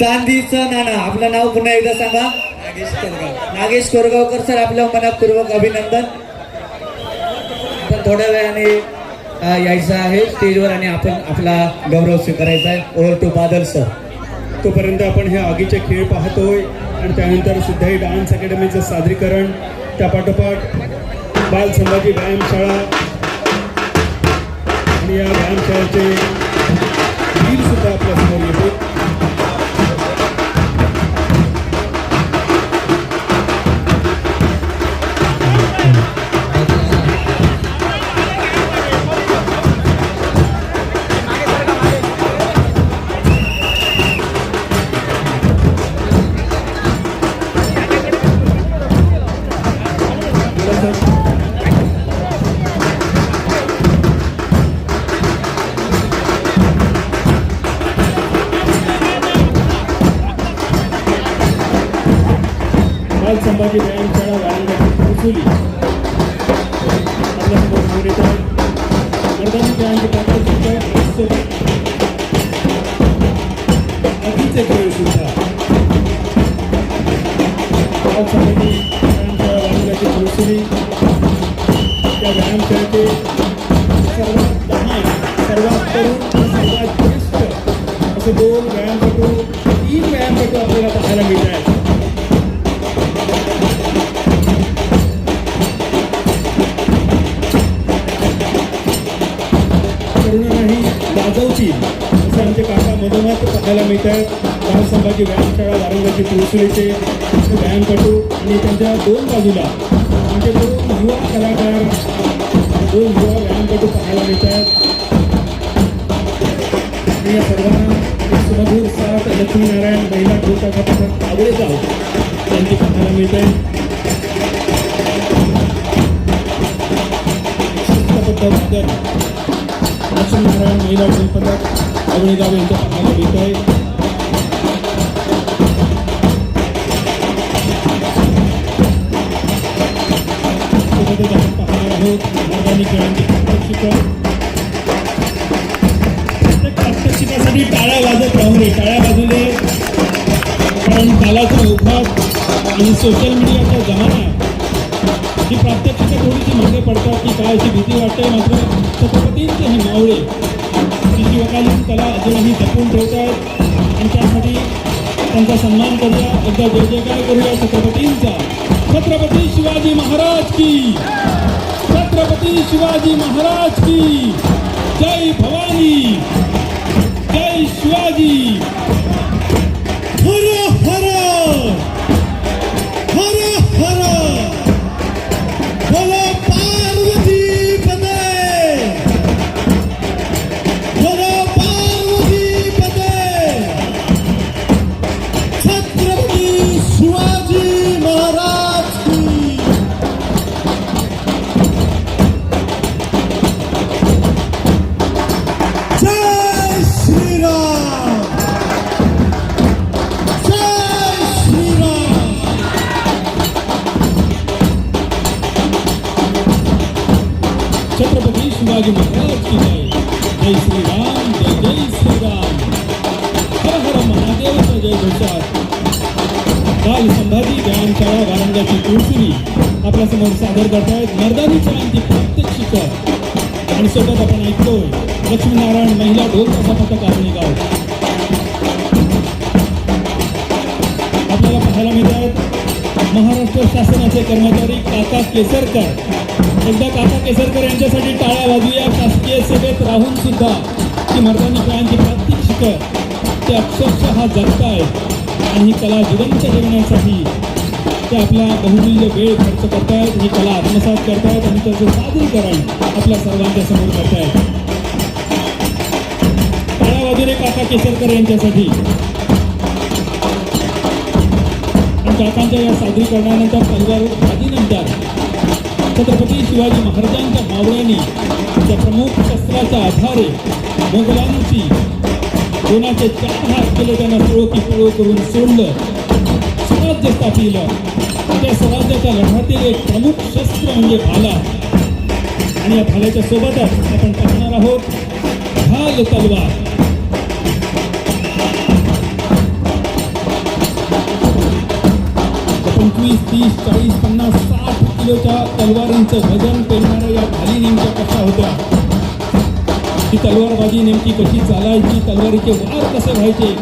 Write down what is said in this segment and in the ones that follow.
चांदीचं नाणं. आपलं नाव पुन्हा एकदा सांगा. नागेश कोरगाव. नागेश कोरगावकर सर आपल्या मनापूर्वक अभिनंदन. आपण थोड्या वेळाने यायचं आहे. स्टेजवर आणि आपण आपला गौरव स्वीकारायचा आहे. Over to Badal sir. तोपर्यंत आपण हे आगीचे खेळ पाहतोय आणि त्यानंतर सिद्धाई डान्स अकॅडमीचं सादरीकरण. त्या पाठोपाठ बाल संभाजी व्यायामशाळा आणि या व्यायामशाळेचे बिल सुद्धा आपल्यासमोर येते बाल संभाजी व्यायामशाळा वारंगाची वसुली आपल्यासमोर समोर येत आहे वर्धानी खेळांची प्रात्यक्षिक अगदीचे खेळ सुद्धा बाल संभाजी व्यायामशाळा वारंगाची वसुली त्या व्यायामशाळेचे सर्वात लहान सर्वात तरुण आणि सर्वात ज्येष्ठ असे दोन व्यायामपटू तीन व्यायामपटू आपल्याला पाहायला मिळत आहेत लाजवतील असे आमचे काका मधोमध पाहायला मिळत आहेत बाल संभाजी व्यायामशाळा वारंगाची तुळसुलीचे व्यायामपटू आणि त्यांच्या दोन बाजूला आमचे दोन युवा कलाकार दोन युवा व्यायामपटू पाहायला मिळत आहेत आणि या सर्वांना सुमधूर सात लक्ष्मीनारायण महिला ढोलका आवडेच आहोत त्यांची पाहायला मिळत आहे शिस्तबद्ध वादन लक्ष्मीनारायण महिला ढोल पथक आवडे यांच्या पाहायला घेत आहे पाहणार आहोत. मैदानी खेळांची प्रात्यक्षिकं प्रत्येक प्रात्यक्षिकासाठी टाळ्या वाजत राहून टाळ्या वाजवले. कारण तालाचा ओघात आणि सोशल मीडियाचा जमाना ही प्रात्यक्षिक थोडीशी म्हणणे पडतात की काय अशी भीती वाटते. मात्र छत्रपतींचे हे मावळे की जी वकालीची कला अजूनही जपून ठेवत आहेत. आणि त्यासाठी त्यांचा सन्मान करूया. एकदा जय जयकार करूया छत्रपतींचा. छत्रपती शिवाजी महाराज की. छत्रपती शिवाजी महाराज की. जय भवानी. जय शिवाजी. छत्रपती महाराज की जय जय श्रीराम जय जय श्रीराम हर हर जय घोषात बाल संभाजी व्यायामशाळा वारंगाची तुळसुरी आपल्यासमोर सादर करतायत मर्दानी आणि सोबत आपण ऐकतोय लक्ष्मीनारायण महिला ढोल कसा पथक आपण गाव आपल्याला पाहायला मिळतात महाराष्ट्र शासनाचे कर्मचारी काका केसरकर एकदा काका केसरकर यांच्यासाठी टाळ्या वाजूया. शासकीय सेवेत राहून सुद्धा ती मर्दानी खेळांची प्रात्यक्षिक ते अक्षरशः जगतायत. आणि ही कला जिवंत ठेवण्यासाठी ते आपला बहुमूल्य वेळ खर्च करतायत. ही कला आत्मसात करतायत आणि त्याचं सादरीकरण आपल्या सर्वांच्या समोर करतायत. टाळ्या वाजूने काका केसरकर यांच्यासाठी. आणि काकांच्या या सादरीकरणानंतर परिवार आधीनंतर छत्रपती शिवाजी महाराजांच्या बावड्याने त्या प्रमुख शस्त्राच्या आधारे मोगलांची कोणाचे चार हात केले त्यांना की पिळो करून सोडलं. स्वराज्य स्थापिलं. त्या स्वराज्याच्या लढ्यातील एक प्रमुख शस्त्र म्हणजे भाला. आणि या भाल्याच्या सोबतच आपण पाहणार आहोत भाल तलवार. पंचवीस तीस चाळीस पन्नास साठ किलोच्या तलवारींचं वजन पेरणाऱ्या या भाली नेमक्या कशा होत्या? ती तलवारबाजी नेमकी कशी चालायची? तलवारीचे वार कसे व्हायचे?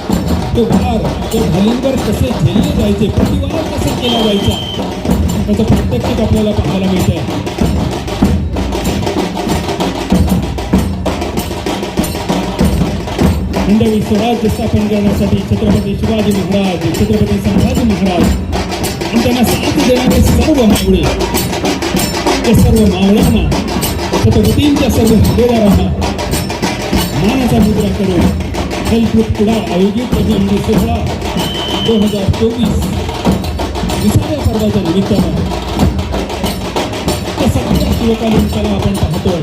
तो वार त्या भालींवर कसे झेलले जायचे? प्रतिवार कसा केला जायचा? त्याचं प्रात्यक्षिक आपल्याला पाहायला मिळत आहे हिंदवी स्वराज्य स्थापन करण्यासाठी छत्रपती शिवाजी महाराज छत्रपती संभाजी महाराज आणि त्यांना साथ देणारे सर्व मावळे त्या सर्व मावळ्यांना छत्रपतींच्या सर्व हृदयदारांना मानाचा मुद्रा करून हेल्थ पुढा आयोजित म्हणजे सोहळा दोन हजार चोवीस विसाव्या पर्वाच्या निमित्तानं त्या सगळ्या शिवकालीन कला आपण पाहतोय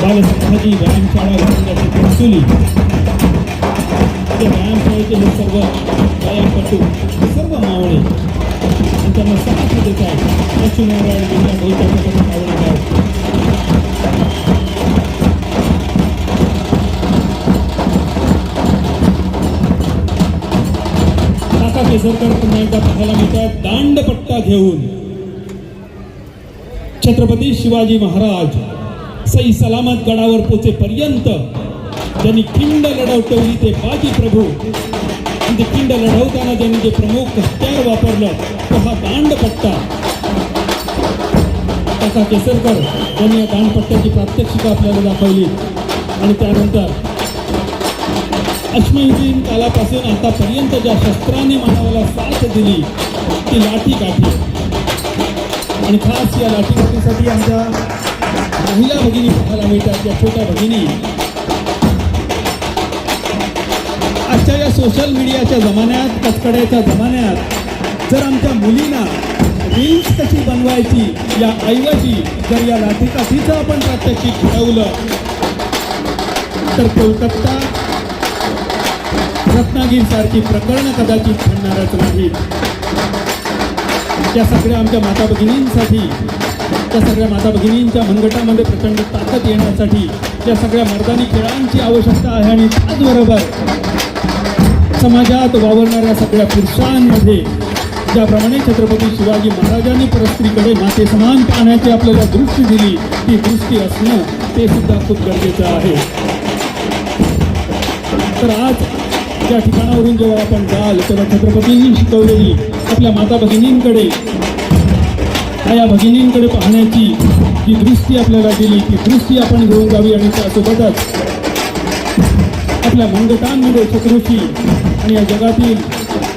बालसंभाजी व्यायामशाळा भरण्याची महसुली त्या व्यायामशाळेचे हे सर्व गावांपासून सर्व मावळे त्यांना साथ देत आहे लक्ष्मीनारायण जिल्हा ढोलताच्या मावळे आहेत काका केसरकर पुन्हा एकदा पाहायला मिळतात दांडपट्टा घेऊन छत्रपती शिवाजी महाराज सई सलामत गडावर पोचेपर्यंत ज्यांनी खिंड लढवटवली ते बाजी प्रभू. आणि ते खिंड लढवताना ज्यांनी जे प्रमुख हत्यार वापरलं तो हा दांडपट्टा काका केसरकर यांनी या दांडपट्ट्याची प्रात्यक्षिका आपल्याला दाखवली. आणि त्यानंतर अश्मयुगीन कालापासून आतापर्यंत ज्या शस्त्राने मानवाला साथ दिली ती लाठी गाठी. आणि खास या लाठी गाठीसाठी आमच्या महिला भगिनी पाहायला मिळतात या छोट्या भगिनी. आजच्या या सोशल मीडियाच्या जमान्यात कचकड्याच्या जमान्यात जर आमच्या मुलींना रील्स कशी बनवायची या ऐवजी जर या लाठीकाठीचं आपण प्रात्यक्षिक घडवलं तर कोलकाता रत्नागिरीसारखी प्रकरणं कदाचित घडणारच नाहीत. त्या सगळ्या आमच्या माता भगिनींसाठी त्या सगळ्या माता भगिनींच्या मनगटामध्ये प्रचंड ताकद येण्यासाठी त्या सगळ्या मर्दानी खेळांची आवश्यकता आहे आणि त्याचबरोबर समाजात वावरणाऱ्या सगळ्या पुरुषांमध्ये ज्याप्रमाणे छत्रपती शिवाजी महाराजांनी परस्त्रीकडे नाते समान पाहण्याची आपल्याला दृष्टी दिली ती दृष्टी असणं ते सुद्धा खूप गरजेचं आहे. तर आज त्या ठिकाणावरून जेव्हा आपण जाल तेव्हा छत्रपतींनी शिकवलेली आपल्या माता भगिनींकडे या भगिनींकडे पाहण्याची जी दृष्टी आपल्याला दिली ती दृष्टी आपण घेऊन जावी आणि त्यासोबतच आपल्या मनगटांमध्ये शत्रूची आणि या जगातील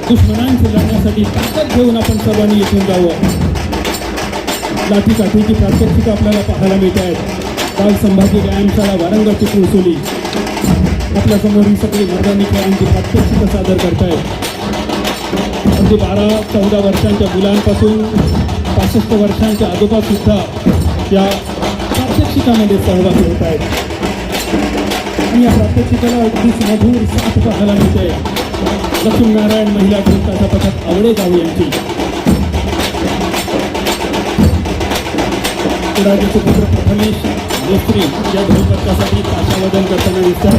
दुश्मनांशी लढण्यासाठी ताकद घेऊन आपण सर्वांनी इथून जावं. लाठीकाठीची प्रात्यक्षिक आपल्याला पाहायला मिळत आहेत. काल संभाजी व्यायामशाळा वारंगाची पोहोचवली आपल्यासमोर ही सगळी मर्दानी खेळांची प्रात्यक्षिक सादर करतायत. अगदी बारा चौदा वर्षांच्या मुलांपासून पासष्ट वर्षांच्या आजोबासुद्धा या प्रात्यक्षिकामध्ये सहभागी होत आहेत आणि या प्रात्यक्षिकाला अगदी मधुर साथ पाहायला मिळते. लक्ष्मीनारायण महिला ग्रंथाचा पथक आवडे जाऊ यांची. कुडाजीचे पुत्र प्रथमेश मेस्त्री या ढोलपथकासाठी ताशावदन करताना दिसतात.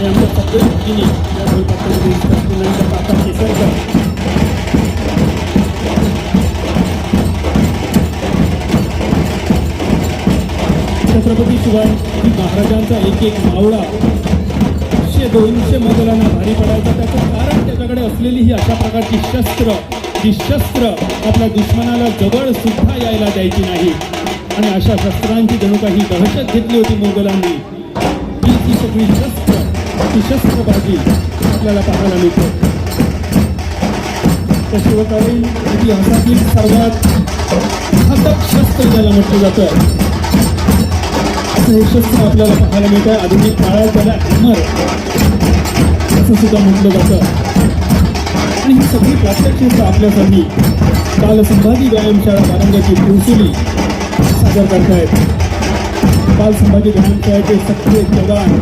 हे आमच्या सगळे भगिनी या ढोलपथकामध्ये दिसतात. पुन्हा एकदा काका केसरकर छत्रपती शिवाजी महाराजांचा एक एक मावळा एकशे दोनशे मोगलांना भारी पडायचा. त्याचं कारण त्याच्याकडे असलेली ही अशा प्रकारची शस्त्र ही शस्त्र आपल्या दुश्मनाला जवळ सुद्धा यायला द्यायची नाही. आणि अशा शस्त्रांची जणू काही दहशत घेतली होती मोगलांनी. ही ती सगळी शस्त्र ती शस्त्रबाजी आपल्याला पाहायला मिळते. त्या शिवकालीन इतिहासातील सर्वात घातक शस्त्र ज्याला म्हटलं जातं असं हे आपल्याला पाहायला मिळतं आधुनिक काळात त्याला हॅमर असं सुद्धा म्हटलं जातं. आणि ही सगळी प्रात्यक्षिक आपल्यासाठी काल संभाजी व्यायामशाळा वारंगाची पुरसुली सादर करतायत. काल संभाजी व्यायामशाळेचे सक्रिय जवान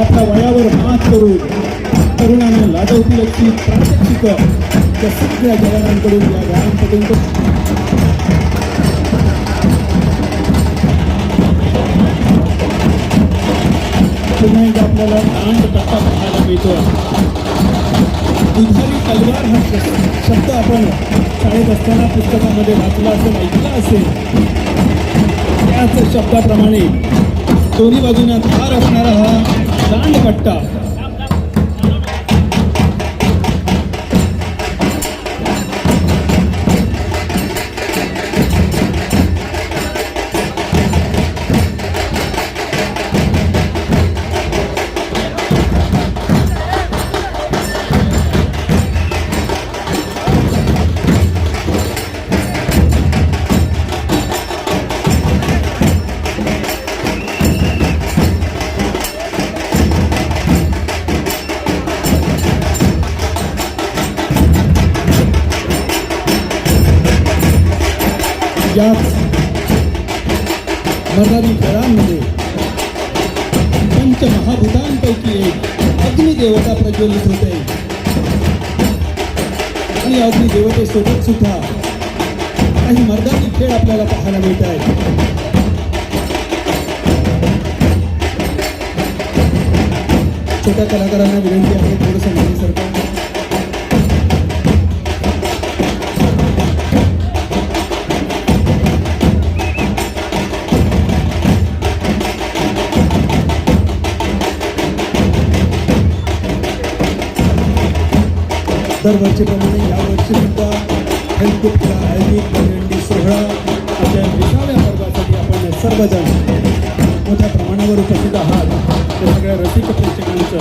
आपल्या वयावर मात करून तरुणांना लाजवतील अशी प्रात्यक्षिक त्या सगळ्या जवानांकडून या व्यायामपटूंकडून पुन्हा एकदा आपल्याला दांड टप्पा पाहायला मिळतो. दुधारी तलवार हा शब्द आपण शाळेत असताना पुस्तकामध्ये वाचला असेल ऐकला असेल. त्याच शब्दाप्रमाणे दोन्ही बाजूने धार असणारा हा दांडपट्टा याच मर्दानी खेळांमध्ये पंचमहाभूतांपैकी एक अग्निदेवता प्रज्वलित होते. आणि अग्निदेवतेसोबत सुद्धा काही मर्दानी खेळ आपल्याला पाहायला मिळत आहेत. छोट्या कलाकारांना विनंती आहे थोडंसं दरवर्षीप्रमाणे यावर्षी सुद्धा हेल्थ ग्रुपचा आयोजित दहीहंडी सोहळा आपल्या विशाव्या वर्गासाठी आपण सर्वजण मोठ्या प्रमाणावर उपस्थित आहात. त्या सगळ्या रसिक प्रेक्षकांचं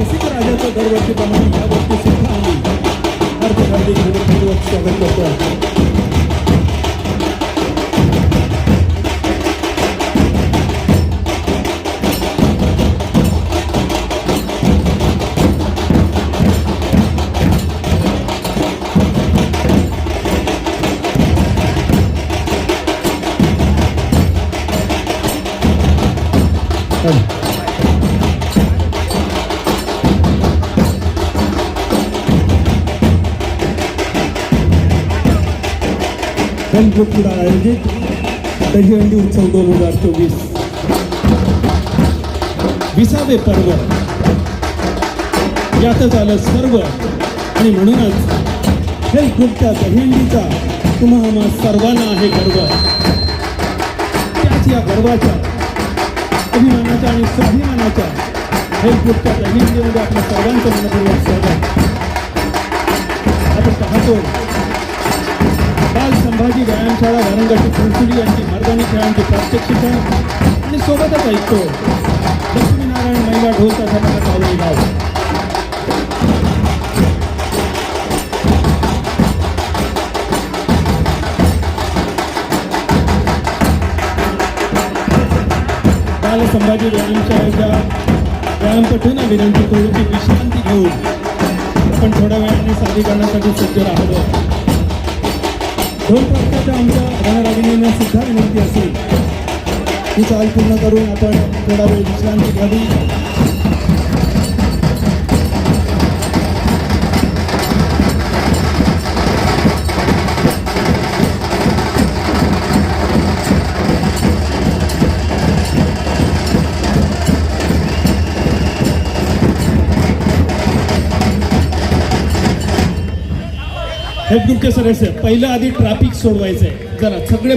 रसिक राजाचं दरवर्षीप्रमाणे यावर्षी सुद्धा आम्ही हार्दिक हार्दिक स्वागत करतो. हेल्थ ग्रुपला आयोजित दहीहंडी उत्सव दोन हजार चोवीस विसावे पर्व यातच आलं सर्व आणि म्हणूनच हेल्थ ग्रुपच्या दहीहंडीचा तुम्हा आम्हा सर्वांना आहे गर्व त्याच या गर्वाच्या अभिमानाच्या आणि स्वाभिमानाच्या हेल्थ ग्रुपच्या दहीहंडीमध्ये आपल्या सर्वांचं मनपूर्वक स्वागत. आपण पाहतो. बाल संभाजी व्यायामशाळा वारंगाची फुलसुली यांची मर्दानी खेळांची प्रात्यक्षिक आणि सोबतच ऐकतो. लक्ष्मीनारायण महिला ढोलचा तासाला चालू गाव. बाल संभाजी व्यायामशाळेच्या व्यायामपटूंना विनंती करू की विश्रांती घेऊन आपण थोड्या वेळाने सादरीकरणासाठी सज्ज राहावं दोन प्रकारच्या आमच्या रणरागिणींना सुद्धा विनंती असेल. ही चाल पूर्ण करून आपण थोडा वेळ विश्रांती घ्यावी. हेल्थ ग्रुपचे सदस्य पहिलं आधी ट्रॅफिक सोडवायचं आहे जरा सगळे